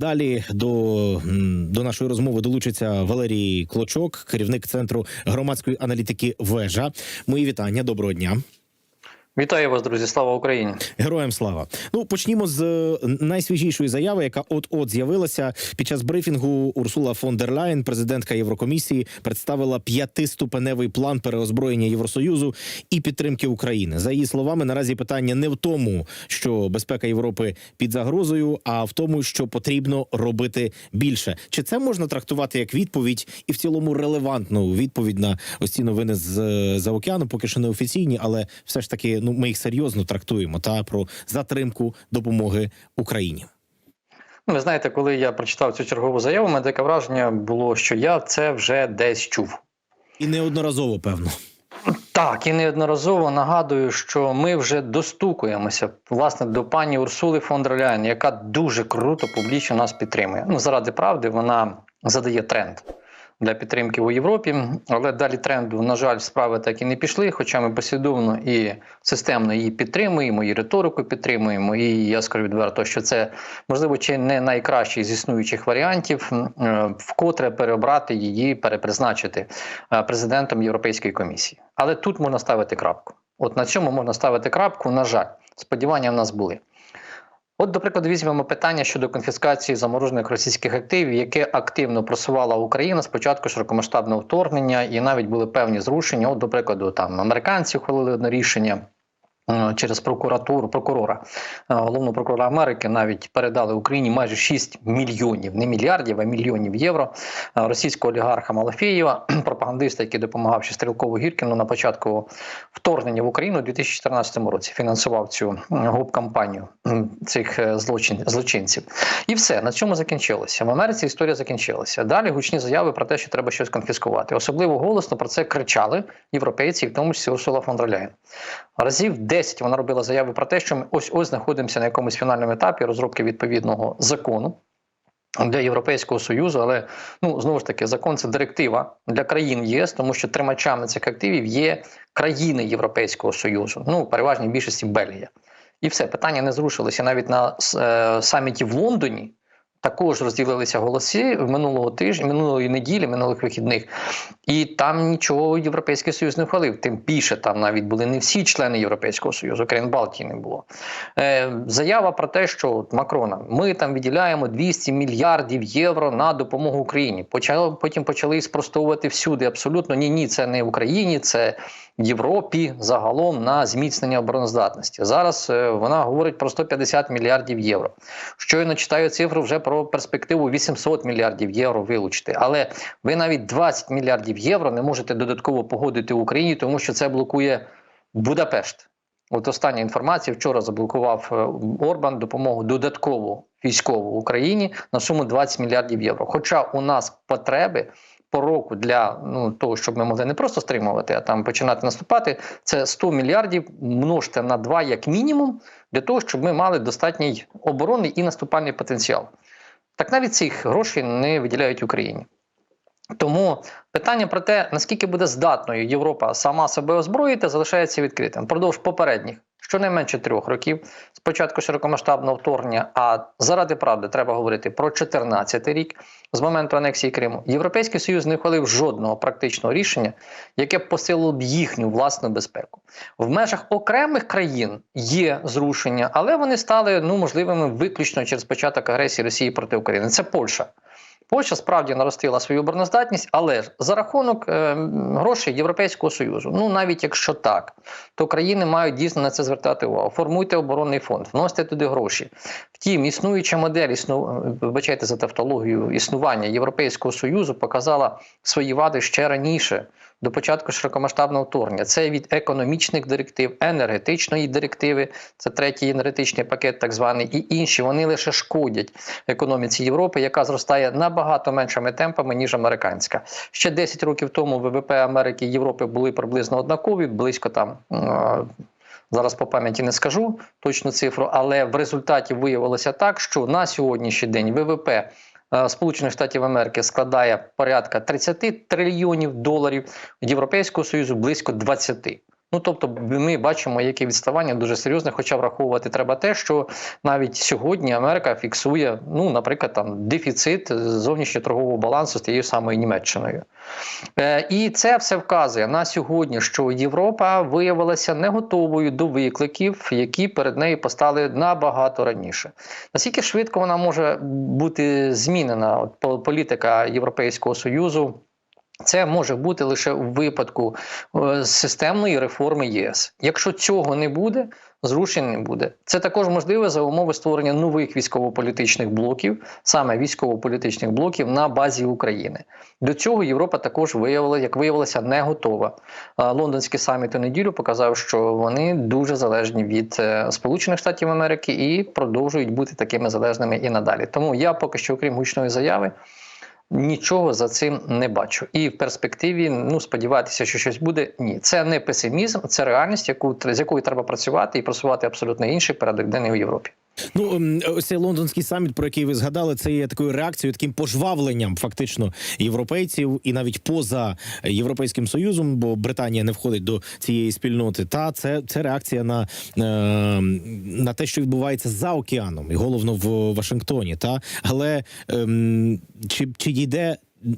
Далі до, до нашої розмови долучиться Валерій Клочок, керівник центру громадської аналітики Вежа. Мої вітання. Доброго дня. Вітаю вас, друзі! Слава Україні! Героям слава. Ну почнімо з е, найсвіжішої заяви, яка от-от з'явилася під час брифінгу. Урсула фон дер Ляєн, президентка Єврокомісії, представила п'ятиступеневий план переозброєння Євросоюзу і підтримки України. За її словами, наразі питання не в тому, що безпека Європи під загрозою, а в тому, що потрібно робити більше. Чи це можна трактувати як відповідь і в цілому релевантну відповідь на ось ці новини з за океану, поки що не офіційні, але все ж таки, ну ми їх серйозно трактуємо та про затримку допомоги Україні. Ну, Ви знаєте, коли я прочитав цю чергову заяву, у мене таке враження було, що я це вже десь чув. І неодноразово, певно. Так, і неодноразово нагадую, що ми вже достукуємося власне до пані Урсули фон дер Ляєн, яка дуже круто публічно нас підтримує. Ну, заради правди, вона задає тренд для підтримки у Європі, але далі тренду, на жаль, справи так і не пішли. Хоча ми послідовно і системно її підтримуємо, і риторику підтримуємо. І я скажу відверто, що це можливо чи не найкращий з існуючих варіантів, е, вкотре переобрати її, перепризначити е, президентом Європейської комісії. Але тут можна ставити крапку. От на цьому можна ставити крапку. На жаль, сподівання в нас були. От, до прикладу, візьмемо питання щодо конфіскації заморожених російських активів, яке активно просувала Україна спочатку широкомасштабного вторгнення, і навіть були певні зрушення. От, до прикладу, там американці ухвалили одне рішення. Е, Через прокуратуру прокурора е, головного прокурора Америки навіть передали Україні майже 6 мільйонів, не мільярдів, а мільйонів євро е, російського олігарха Малафєєва, пропагандиста, який допомагав ще стрілкову Гіркіну на початку вторгнення в Україну у 2014 році. Фінансував цю гоп-кампанію цих е, злочин, злочинців. І все на цьому закінчилося. В Америці історія закінчилася. Далі гучні заяви про те, що треба щось конфіскувати. Особливо голосно про це кричали європейці, в тому числі Урсула фон Ляєн. Разів 10 вона робила заяви про те, що ми ось ось знаходимося на якомусь фінальному етапі розробки відповідного закону. Для Європейського союзу, але ну знову ж таки закон це директива для країн ЄС, тому що тримачами цих активів є країни Європейського союзу. Ну переважній більшості Бельгія, і все питання не зрушилося навіть на е, саміті в Лондоні. Також розділилися голоси минулого тижня, минулої неділі, минулих вихідних, і там нічого Європейський Союз не ухвалив. Тим більше там навіть були не всі члени Європейського Союзу, країн Балтії не було. Е, Заява про те, що от Макрона ми там виділяємо 200 мільярдів євро на допомогу Україні. Почали потім почали спростовувати всюди. Абсолютно ні, ні, це не Україні, це Європі загалом на зміцнення обороноздатності. Зараз е, вона говорить про 150 мільярдів євро. Щойно читаю цифру вже про перспективу 800 мільярдів євро вилучити. Але ви навіть 20 мільярдів євро не можете додатково погодити в Україні, тому що це блокує Будапешт. От остання інформація вчора заблокував е, Орбан допомогу додаткову військову Україні на суму 20 мільярдів євро. Хоча у нас потреби по року для ну того, щоб ми могли не просто стримувати, а там починати наступати, це 100 мільярдів множте на 2 як мінімум, для того, щоб ми мали достатній оборонний і наступальний потенціал. Так навіть цих грошей не виділяють Україні. Тому питання про те, наскільки буде здатною Європа сама себе озброїти, залишається відкритим. Продовж попередніх щонайменше трьох років з початку широкомасштабного вторгнення. А заради правди треба говорити про 14 рік з моменту анексії Криму. Європейський союз не ухвалив жодного практичного рішення, яке б посилило б їхню власну безпеку. В межах окремих країн є зрушення, але вони стали ну можливими виключно через початок агресії Росії проти України. Це Польща. Польща справді наростила свою обороноздатність, але за рахунок е, грошей Європейського союзу. Ну навіть якщо так, то країни мають дійсно на це звертати увагу. Формуйте оборонний фонд, вносьте туди гроші. Втім, існуюча модель існу... вибачайте за тавтологію існування Європейського союзу показала свої вади ще раніше. До початку широкомасштабного вторгнення це від економічних директив, енергетичної директиви, це третій енергетичний пакет, так званий, і інші вони лише шкодять економіці Європи, яка зростає набагато меншими темпами ніж американська. Ще 10 років тому ВВП Америки і Європи були приблизно однакові, близько там. е, Зараз по пам'яті не скажу точну цифру, але в результаті виявилося так, що на сьогоднішній день ВВП Сполучених Штатів Америки складає порядка 30 трильйонів доларів, Європейського Союзу близько 20. Ну тобто, ми бачимо, яке відставання дуже серйозне, хоча враховувати треба те, що навіть сьогодні Америка фіксує, ну, наприклад, там дефіцит зовнішньоторгового балансу з тією самою Німеччиною. Е, і це все вказує на сьогодні, що Європа виявилася не готовою до викликів, які перед нею постали набагато раніше. Наскільки швидко вона може бути змінена? От по- політика Європейського союзу. Це може бути лише у випадку е, системної реформи ЄС. Якщо цього не буде, зрушень не буде. Це також можливо за умови створення нових військово-політичних блоків, саме військово-політичних блоків на базі України. До цього Європа також виявила, як виявилося, не готова. Лондонський саміт у неділю показав, що вони дуже залежні від е, Сполучених Штатів Америки і продовжують бути такими залежними і надалі. Тому я поки що, окрім гучної заяви. Нічого за цим не бачу, і в перспективі ну сподіватися, що щось буде. Ні, це не песимізм, це реальність, яку з якою треба працювати і просувати абсолютно інший порядок денний в Європі. Ну ось цей лондонський саміт, про який ви згадали, це є такою реакцією, таким пожвавленням фактично європейців і навіть поза європейським союзом, бо Британія не входить до цієї спільноти. Та це, це реакція на, е, на те, що відбувається за океаном, і головно в Вашингтоні. Та але ем, чи, чи дійде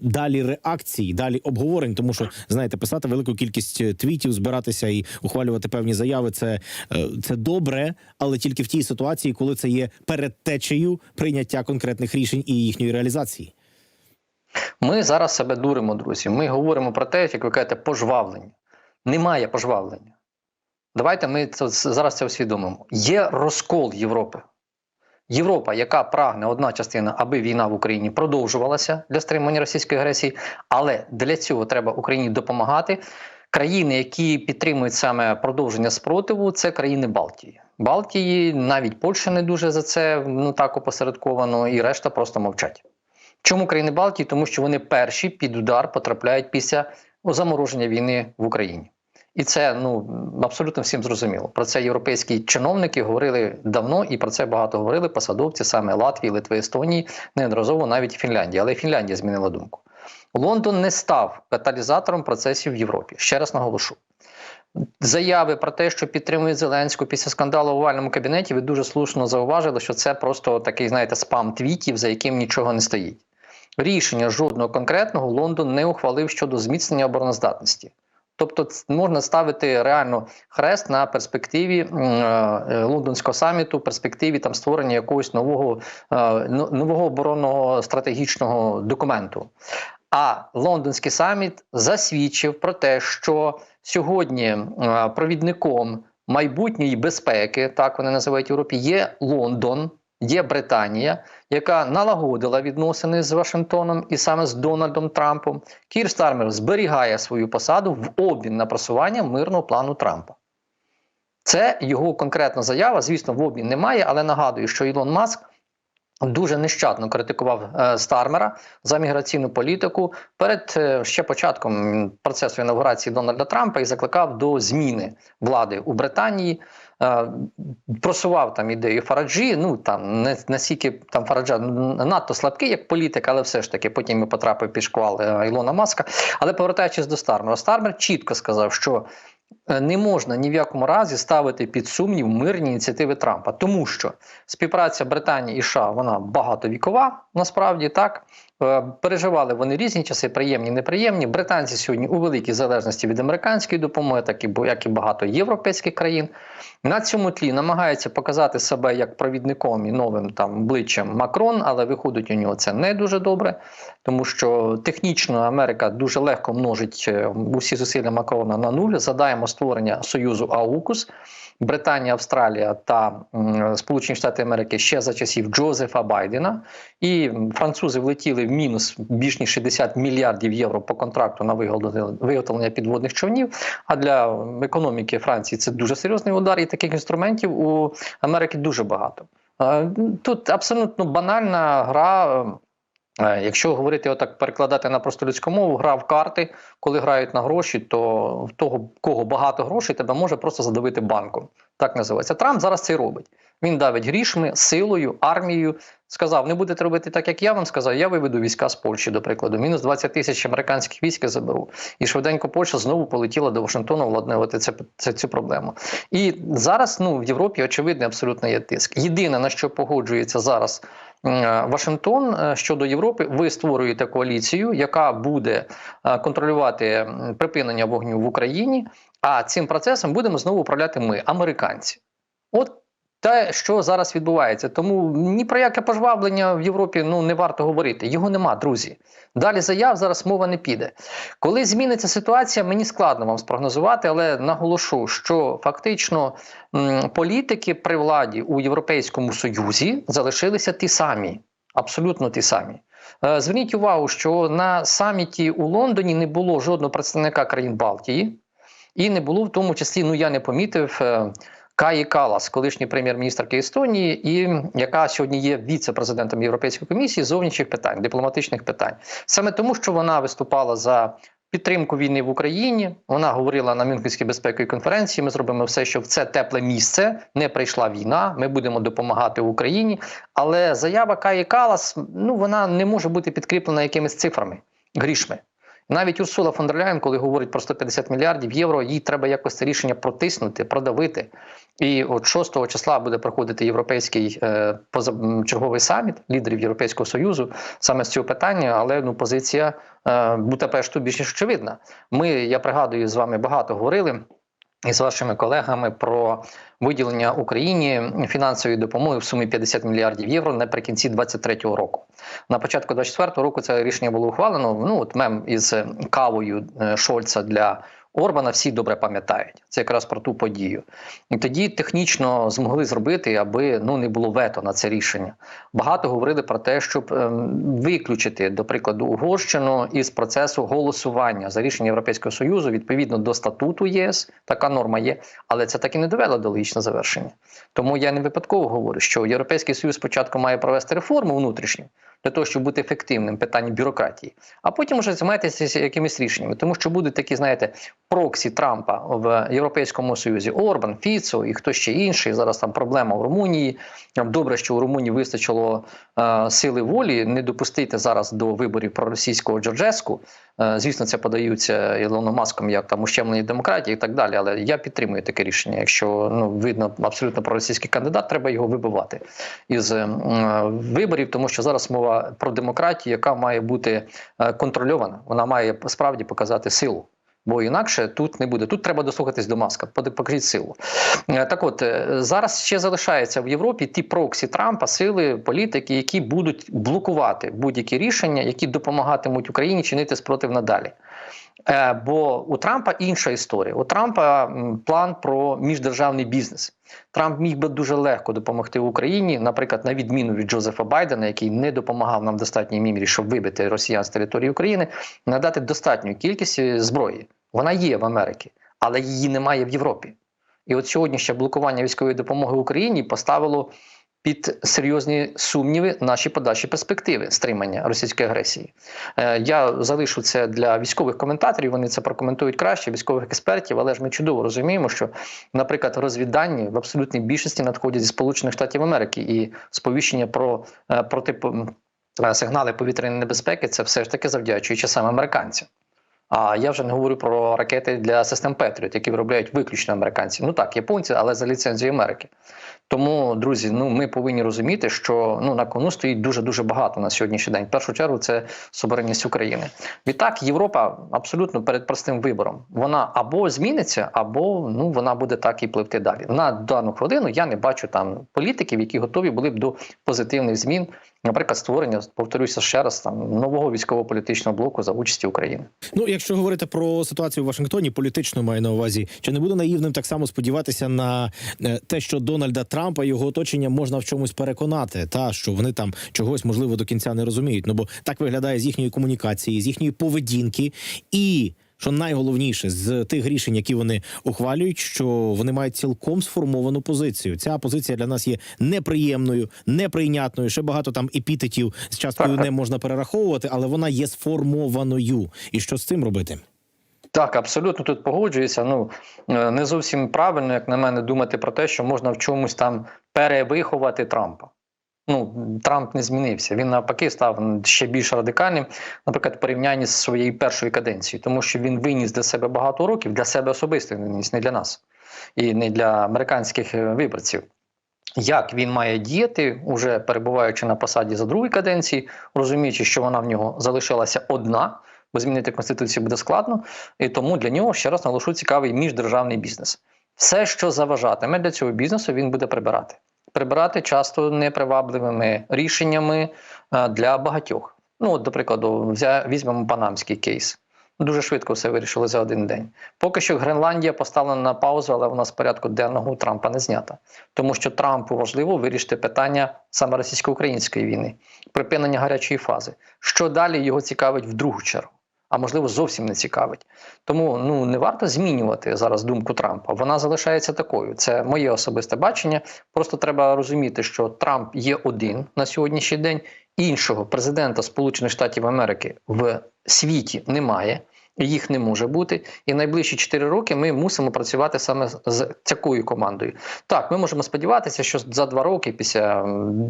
далі реакції, далі обговорень, тому що знаєте, писати велику кількість е, твітів, збиратися і ухвалювати певні заяви. Це, е, це добре, але тільки в тій ситуації, коли це є передтечею прийняття конкретних рішень і їхньої реалізації. Ми зараз себе дуримо, друзі. Ми говоримо про те, як ви кажете, пожвавлення. Немає пожвавлення. Давайте ми це зараз це усвідомимо. Є розкол Європи. Європа, яка прагне одна частина, аби війна в Україні продовжувалася для стримування російської агресії, але для цього треба Україні допомагати. Країни, які підтримують саме продовження спротиву, це країни Балтії. Балтії, навіть Польща не дуже за це ну так опосередковано, і решта просто мовчать. Чому країни Балтії? Тому що вони перші під удар потрапляють після замороження війни в Україні. І це ну абсолютно всім зрозуміло. Про це європейські чиновники говорили давно, і про це багато говорили посадовці саме Латвії, Литви, Естонії, неодноразово навіть Фінляндії. Але Фінляндія змінила думку. Лондон не став каталізатором процесів в Європі. Ще раз наголошу. Заяви про те, що підтримує Зеленську після скандалу в овальному кабінеті, ви дуже слушно зауважили, що це просто такий, знаєте, спам твітів, за яким нічого не стоїть. Рішення жодного конкретного Лондон не ухвалив щодо зміцнення обороноздатності. Тобто можна ставити реально хрест на перспективі е, лондонського саміту, перспективі там створення якогось нового е, нового оборонного стратегічного документу. А лондонський саміт засвідчив про те, що сьогодні е, провідником майбутньої безпеки, так вони називають в Європі, є Лондон. Є Британія, яка налагодила відносини з Вашингтоном і саме з Дональдом Трампом. Кір Стармер зберігає свою посаду в обмін на просування мирного плану Трампа. Це його конкретна заява. Звісно, в обмін немає, але нагадую, що Ілон Маск дуже нещадно критикував е, Стармера за міграційну політику перед е, ще початком процесу інаугурації Дональда Трампа і закликав до зміни влади у Британії. Е, просував там ідею Фараджі. Ну там не настільки там Фараджа надто слабкий як політик, але все ж таки потім і потрапив під шквал Ілона Маска. Але повертаючись до Стармера, Стармер чітко сказав, що не можна ні в якому разі ставити під сумнів мирні ініціативи Трампа, тому що співпраця Британії і США вона багатовікова, насправді так. Е, Переживали вони різні часи, приємні, неприємні. Британці сьогодні у великій залежності від американської допомоги, так і як і багато європейських країн. На цьому тлі намагається показати себе як провідником і новим там обличчям Макрон, але виходить у нього це не дуже добре, тому що технічно Америка дуже легко множить е, усі зусилля Макрона на нуль. Задаємо створення союзу АУКУС. Британія, Австралія та Сполучені Штати Америки ще за часів Джозефа Байдена, і французи влетіли в мінус більш ніж 60 мільярдів євро по контракту на виготовлення підводних човнів. А для економіки Франції це дуже серйозний удар, і таких інструментів у Америки дуже багато. Тут абсолютно банальна гра. Якщо говорити отак, перекладати на просто людську мову, гра в карти, коли грають на гроші, то в того, кого багато грошей, тебе може просто задавити банком. Так називається. Трамп зараз це робить. Він давить грішми, силою, армією. Сказав, не будете робити так, як я вам сказав. Я виведу війська з Польщі, до прикладу. Мінус 20 тисяч американських військ заберу. І швиденько Польща знову полетіла до Вашингтона владнувати це, це, цю проблему. І зараз ну, в Європі очевидно абсолютно є тиск. Єдине на що погоджується зараз е, Вашингтон е, щодо Європи, ви створюєте коаліцію, яка буде е, контролювати припинення вогню в Україні. А цим процесом будемо знову управляти ми, американці. От те, що зараз відбувається. Тому ні про яке пожвавлення в Європі ну не варто говорити. Його нема, друзі. Далі заяв зараз мова не піде. Коли зміниться ситуація, мені складно вам спрогнозувати, але наголошу, що фактично м, політики при владі у Європейському Союзі залишилися ті самі, абсолютно ті самі. Е, Зверніть увагу, що на саміті у Лондоні не було жодного представника країн Балтії, і не було в тому числі, ну я не помітив. Каї Калас, колишній прем'єр-міністрки Естонії, і яка сьогодні є віце-президентом Європейської комісії зовнішніх питань, дипломатичних питань, саме тому, що вона виступала за підтримку війни в Україні. Вона говорила на Мюнхенській безпековій конференції. Ми зробимо все, щоб в це тепле місце не прийшла війна. Ми будемо допомагати Україні. Але заява Каї Калас ну вона не може бути підкріплена якимись цифрами грішми. Навіть Урсула фон дер Ляєн, коли говорить про 150 мільярдів євро, їй треба якось це рішення протиснути, продавити. І от 6 числа буде проходити європейський е, позачерговий саміт лідерів Європейського союзу саме з цього питання, але ну позиція е, Бутапешту більш ніж очевидна. Ми, я пригадую, з вами багато говорили. І з вашими колегами про виділення Україні фінансової допомоги в сумі 50 мільярдів євро наприкінці 2023 року. На початку 2024 року це рішення було ухвалено. Ну от мем із кавою е, Шольца для Орбана всі добре пам'ятають. Це якраз про ту подію. І тоді технічно змогли зробити, аби ну не було вето на це рішення. Багато говорили про те, щоб ем, виключити, до прикладу, Угорщину із процесу голосування за рішення Європейського союзу відповідно до статуту ЄС. Така норма є, але це так і не довело до логічного завершення. Тому я не випадково говорю, що Європейський Союз спочатку має провести реформу внутрішню для того, щоб бути ефективним питання бюрократії, а потім вже займатися якимись рішеннями, тому що будуть такі, знаєте, проксі Трампа в Європейському Союзі Орбан, Фіцо і хто ще інший. Зараз там проблема в Румунії. Добре, що у Румунії вистачило е, сили волі не допустити зараз до виборів проросійського Джорджеску. Е, звісно, це подаються Ілоном Маском як там ущемлені демократії і так далі. Але я підтримую таке рішення. Якщо ну видно абсолютно проросійський кандидат, треба його вибивати із е, виборів, тому що зараз мова про демократію, яка має бути е, контрольована. Вона має справді показати силу. Бо інакше тут не буде. Тут треба дослухатись до маска, покажіть силу. Е, Так от е, зараз ще залишаються в Європі ті проксі Трампа, сили, політики, які будуть блокувати будь-які рішення, які допомагатимуть Україні чинити спротив надалі. Е, Бо у Трампа інша історія. У Трампа план про міждержавний бізнес. Трамп міг би дуже легко допомогти Україні, наприклад, на відміну від Джозефа Байдена, який не допомагав нам в достатній мірі, щоб вибити росіян з території України, надати достатню кількість е, зброї. Вона є в Америці, але її немає в Європі. І от сьогоднішнє блокування військової допомоги Україні поставило під серйозні сумніви наші подальші перспективи стримання російської агресії. Е, я залишу це для військових коментаторів. Вони це прокоментують краще, військових експертів. Але ж ми чудово розуміємо, що, наприклад, розвіддані в абсолютній більшості надходять зі Сполучених Штатів Америки і сповіщення про е, проти е, сигнали повітряної небезпеки це все ж таки завдячуючи саме американцям. А я вже не говорю про ракети для систем Петріот, які виробляють виключно американці. Ну так, японці, але за ліцензією Америки. Тому, друзі, ну ми повинні розуміти, що ну на кону стоїть дуже дуже багато на сьогоднішній день. В першу чергу це суверенність України. Відтак, Європа абсолютно перед простим вибором. Вона або зміниться, або ну вона буде так і пливти далі. На дану хвилину я не бачу там політиків, які готові були б до позитивних змін. Наприклад, створення, повторюся ще раз, там нового військово-політичного блоку за участі України. Ну, якщо говорити про ситуацію в Вашингтоні, політично маю на увазі, чи не буде наївним так само сподіватися на е, те, що Дональда Трампа і його оточення можна в чомусь переконати, та що вони там чогось можливо до кінця не розуміють. Ну бо так виглядає з їхньої комунікації, з їхньої поведінки і. Що найголовніше з тих рішень, які вони ухвалюють, що вони мають цілком сформовану позицію. Ця позиція для нас є неприємною, неприйнятною. Ще багато там епітетів з часткою не можна перераховувати, але вона є сформованою. І що з цим робити? Так, абсолютно тут погоджуюся. Ну е, не зовсім правильно, як на мене, думати про те, що можна в чомусь там перевиховати Трампа. Ну, Трамп не змінився. Він навпаки став ще більш радикальним, наприклад, в порівнянні з своєю першою каденцією, тому що він виніс для себе багато років, для себе особисто виніс, не для нас і не для американських е, виборців. Як він має діяти, уже перебуваючи на посаді за другої каденції, розуміючи, що вона в нього залишилася одна, бо змінити конституцію буде складно, і тому для нього ще раз наголошу цікавий міждержавний бізнес. Все, що заважатиме для цього бізнесу, він буде прибирати. Прибирати часто непривабливими рішеннями е, для багатьох. Ну, от, до прикладу, візьмемо панамський кейс. Дуже швидко все вирішили за один день. Поки що Гренландія поставлена на паузу, але вона з порядку денного у Трампа не знята. Тому що Трампу важливо вирішити питання саме російсько-української війни, припинення гарячої фази. Що далі його цікавить в другу чергу, а можливо зовсім не цікавить. Тому ну не варто змінювати зараз думку Трампа. Вона залишається такою. Це моє особисте бачення. Просто треба розуміти, що Трамп є один на сьогоднішній день. Іншого президента Сполучених Штатів Америки в світі немає. Їх не може бути, і найближчі 4 роки ми мусимо працювати саме з- такою командою. Так, ми можемо сподіватися, що за два роки після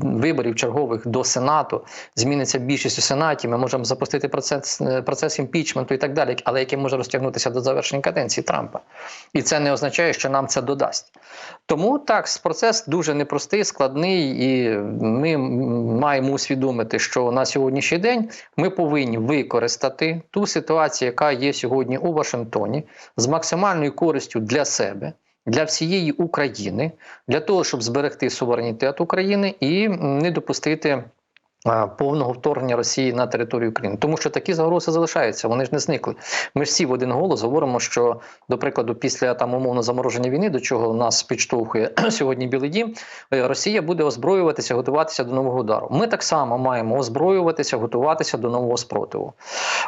виборів чергових до Сенату зміниться більшість у Сенаті. Ми можемо запустити процес, е, процес імпічменту і так далі, але який може розтягнутися до завершення каденції Трампа. І це не означає, що нам це додасть. Тому так, процес дуже непростий, складний, і ми маємо усвідомити, що на сьогоднішній день ми повинні використати ту ситуацію, яка є сьогодні у Вашингтоні, з максимальною користю для себе. Для всієї України для того, щоб зберегти суверенітет України і не допустити повного вторгнення Росії на територію України, тому що такі загрози залишаються, вони ж не зникли. Ми всі в один голос говоримо, що до прикладу, після там умовно замороження війни, до чого нас підштовхує сьогодні Білий Дім, е, Росія буде озброюватися, готуватися до нового удару. Ми так само маємо озброюватися, готуватися до нового спротиву.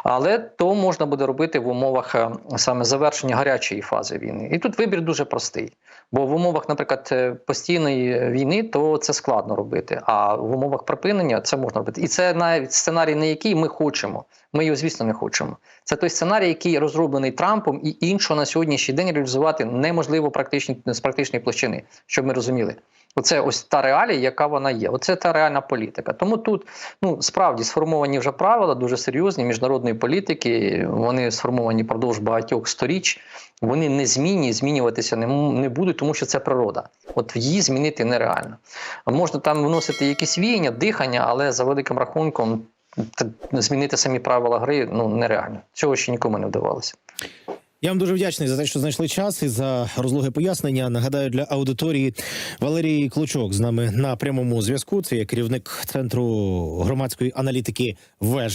Але то можна буде робити в умовах е, саме завершення гарячої фази війни. І тут вибір дуже простий. Бо в умовах, наприклад, е, постійної війни, то це складно робити. А в умовах припинення це можна робити. І це навіть сценарій, не який ми хочемо. Ми його, звісно, не хочемо. Це той сценарій, який розроблений Трампом, і іншого на сьогоднішній день реалізувати неможливо практичні, з практичної площини, щоб ми розуміли. Оце ось та реалія, яка вона є. Оце та реальна політика. Тому тут ну справді сформовані вже правила дуже серйозні міжнародної політики. Вони сформовані впродовж багатьох сторіч. Вони не змінні, змінюватися не, не будуть, тому що це природа. От її змінити нереально. Можна там вносити якісь віяння, дихання, але за великим рахунком змінити самі правила гри ну нереально. Цього ще нікому не вдавалося. Я вам дуже вдячний за те, що знайшли час і за розлоге пояснення. Нагадаю для аудиторії Валерій Клочок з нами на прямому зв'язку. Це є керівник центру громадської аналітики ВЕЖ.